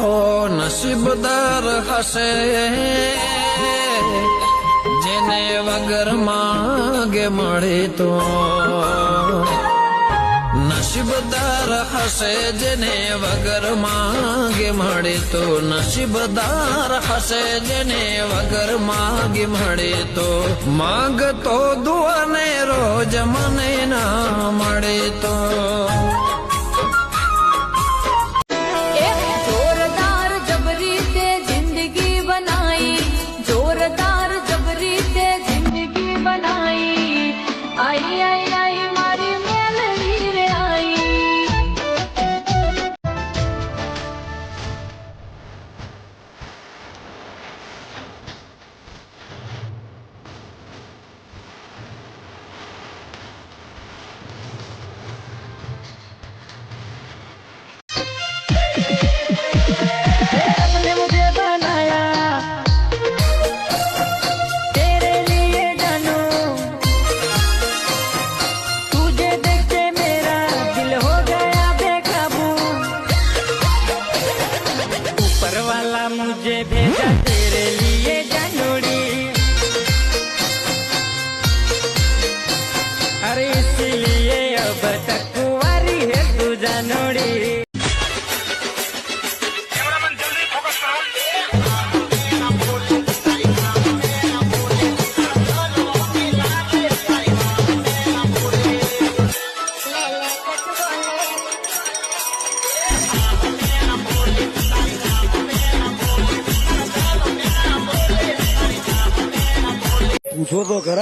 હો નસીબદાર હશે. જેને વગર માંગે મળે તો. નસીબદાર હશે, જેને વગર માગે મળે તો. નસીબદાર હશે, જેને વગર માગે મળે તો. માંગતો દુઆને, રોજ મને ના મળે તો. मुझे भेजा तेरे लिए अरे इसलिए अब तक कुंवारी है तू जानूड़ी।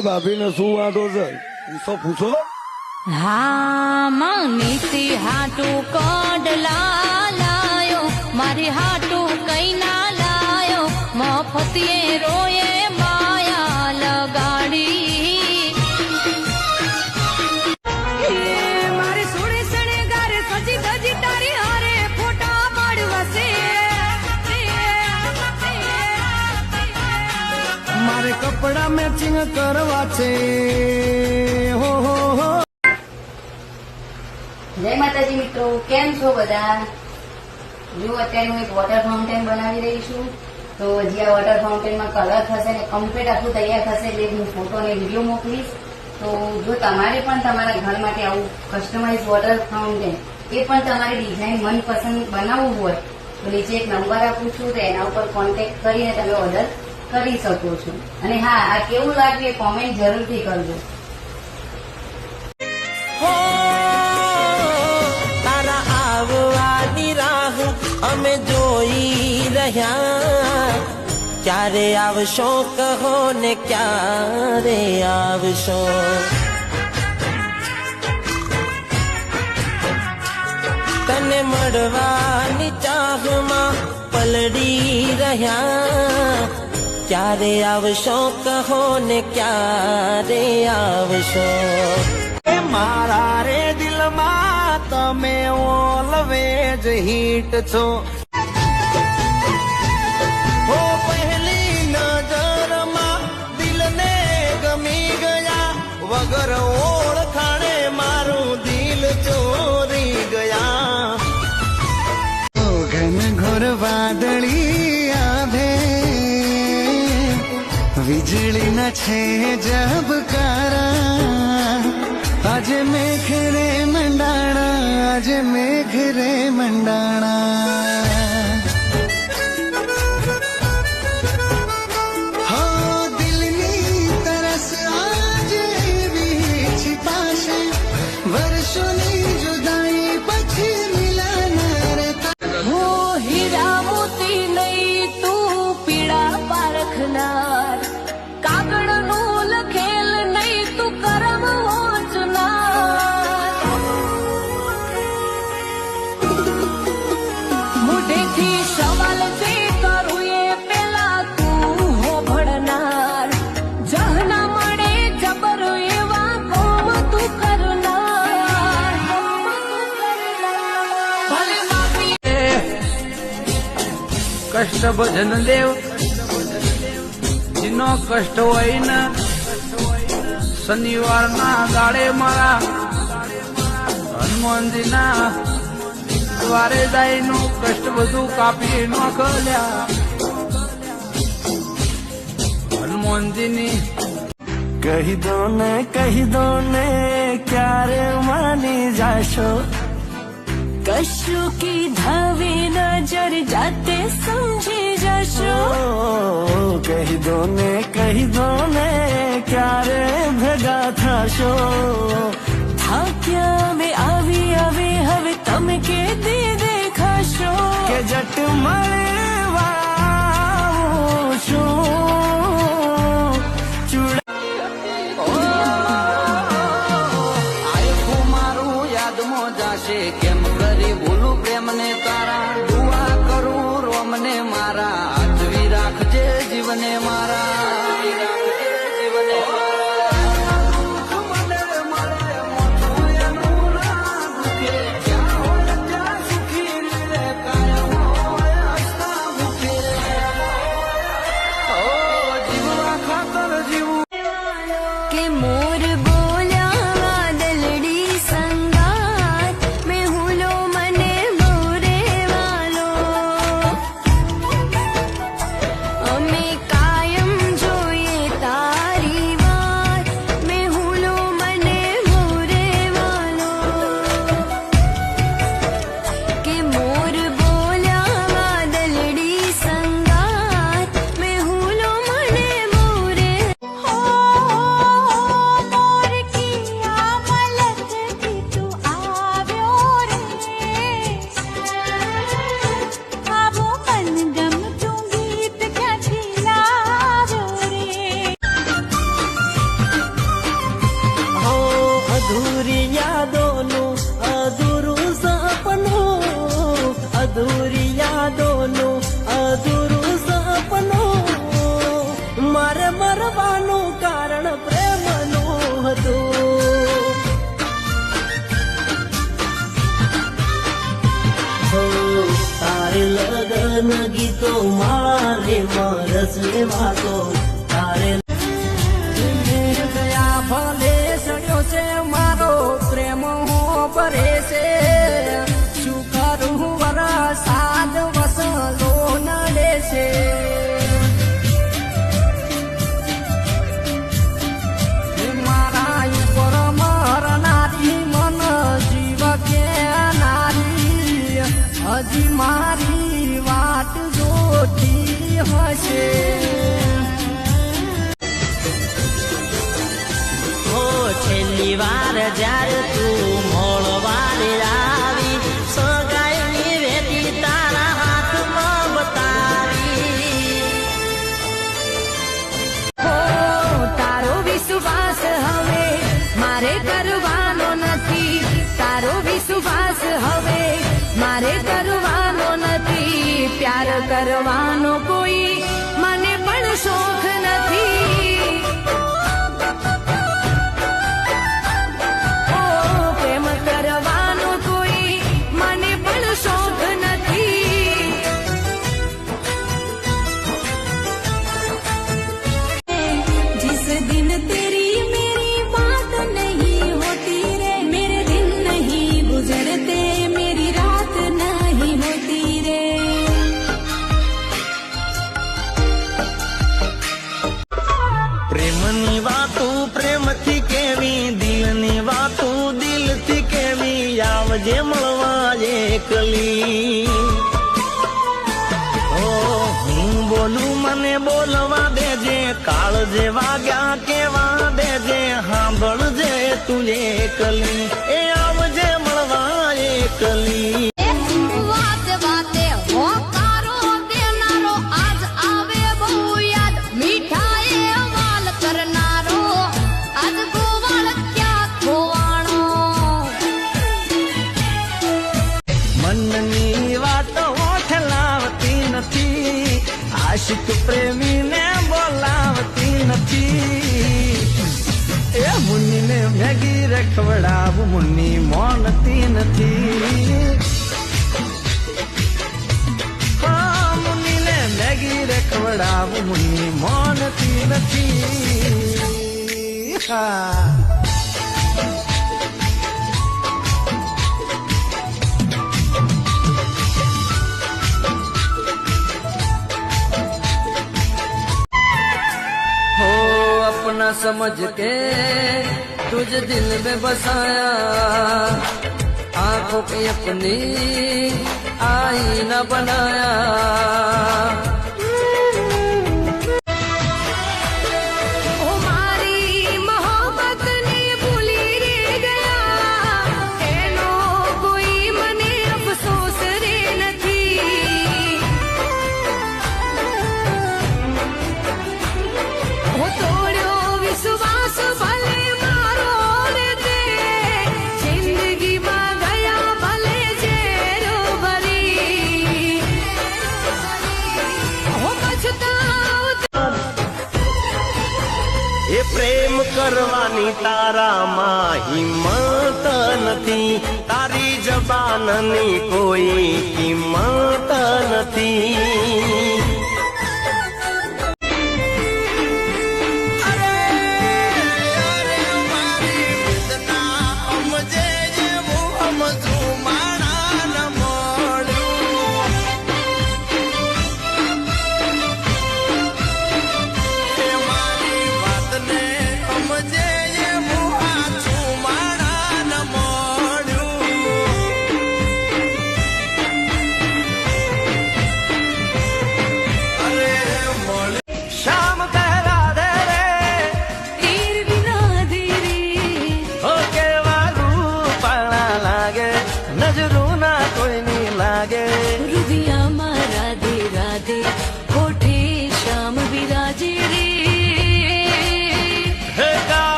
ખરા ભાભીને શું વાંધો છે? પૂછો પૂછો. હા નીતિ હાટુ કોડલા. કરવા છે. હો હો હો. જય માતાજી મિત્રો, કેમ છો બધા? જો અત્યારે હું એક વોટર ફાઉન્ટેન બનાવી રહી છું, તો જે આ વોટર ફાઉન્ટેનમાં કલર થશે ને કમ્પ્લીટ આખું તૈયાર થશે એટલે હું ફોટો અને વીડિયો મોકલીશ. તો જો તમારે પણ તમારા ઘર માટે આવું કસ્ટમાઇઝ વોટર ફાઉન્ટેન એ પણ તમારી ડિઝાઇન મનપસંદ બનાવવું હોય, તો નીચે એક નંબર આપું છું, તો એના ઉપર કોન્ટેક્ટ કરીને તમે ઓર્ડર કરી શકો છો. અને હા, આ કેવું લાગ્યું કોમેન્ટ જરૂરથી કરજો. તારા આવવાની રાહ અમે જોઈ રહ્યા. ક્યારે આવશો કહો ને ક્યારે આવશો? તને મળવાની ચાહમાં પલડી રહ્યા. ક્યારે આવશો? કહો ને ક્યારે આવશો? મારા રે દિલમાં તમે ઓલવેજ હિટ છો. હો પહેલી નજરમાં દિલને ગમી ગયા વગર ઓળખાણે મારું દિલ ચોરી ગયા. ઘન ઘોર વાદળી વીજળી ન છે જબકારા આજે મેઘ રે મંડાણા આજે મેઘ રે મંડાણા કષ્ટ ભજન દેવ. જીનો કષ્ટ હોય ને શનિવારના દાડે મારા હનુમાનજીના દ્વારે જાય નું કષ્ટ બધું કાપી નોખલ્યા. હનુમાનજીની કહી દો ને, કહી દો ને, ક્યારે માની જાશો? કશું કીધાવે નજર જાતે સમજી જશો ઓ, કહી દો ને કહી દો ને ક્યારે ભેગા થશો થાક્યા મેં આવી આવી હવે તમે કે દે દેખાશો કે જટ મળવા આવું અધૂરી યાદોનું, અધૂરું સપનું, અધૂરી યાદોનું, અધૂરું સપનું. મારે મરવાનું કારણ પ્રેમનું હતું. તારે લગન ગીતો મારે મારસ વાતો છેલ્લી વાર જ્યારે તું મળવાને આવી, સગાઈની હવે મારે કરવાનો નથી. તારો વિશ્વાસ હવે મારે કરવાનો નથી. પ્યાર કરવાનો કોઈ પ્રેમની વાતો પ્રેમથી કેવી, દિલની વાતો દિલથી કેવી, આવજે મળવા એકલી. ઓ, હું બોલું મને બોલવા દેજે, કાળ જે વાગ્યા કેવા દેજે, સાંભળજે તું એકલી. એ ગમતી નથી હા अपना समझ के तुझे दिल में बसाया आंखों की अपनी आईना बनाया પ્રેમ કરવાની તારામાં હિંમત નથી. તારી જબાનની કોઈ કિંમત નથી.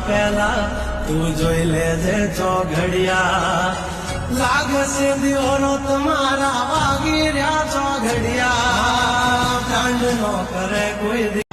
પેલા તું જોઈ લે જે ચો ઘડિયા ચોઘડિયા. લાગશે દિવનો તમારા વાગી રહ્યા ચોઘડિયા. કાંડ નો કરે કોઈ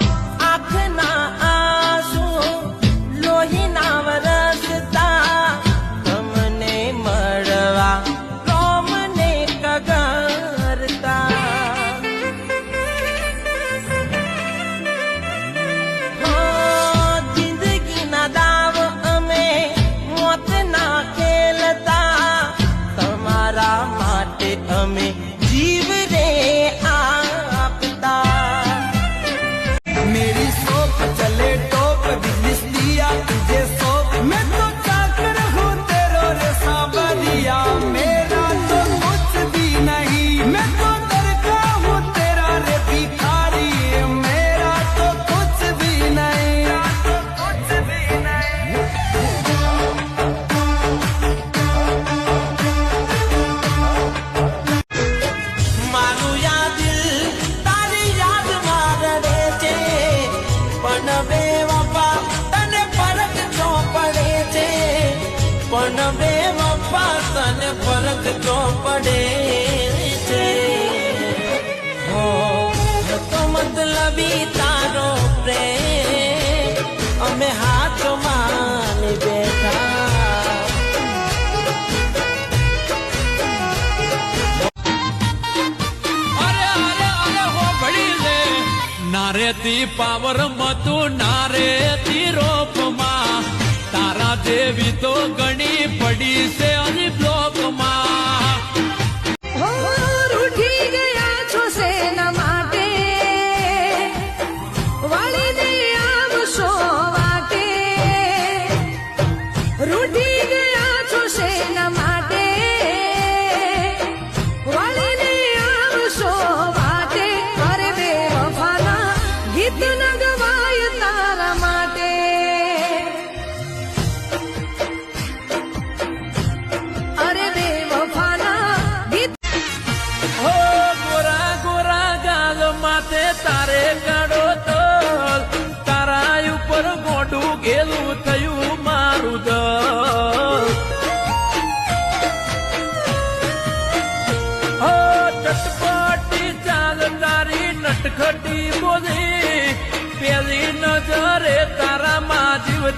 થી પાવર મતું ના રે તીરોપમાં તારા દેવી તો ગણી પડી છે અને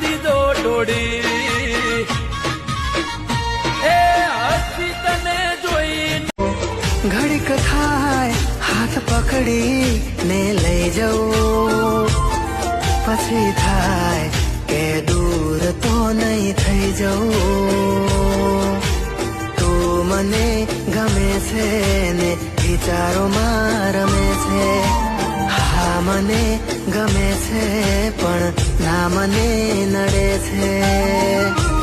દીધો ડોડી એ હસી તને જોઈ ઘડીક થાય, હાથ પકડી ને લઈ જવું. પછી થાય કે દૂર તો નહીં થઈ જવું. તું મને ગમે છે ને વિચારોમાં રમે છે. મને ગમે છે પણ ના મને નડે છે.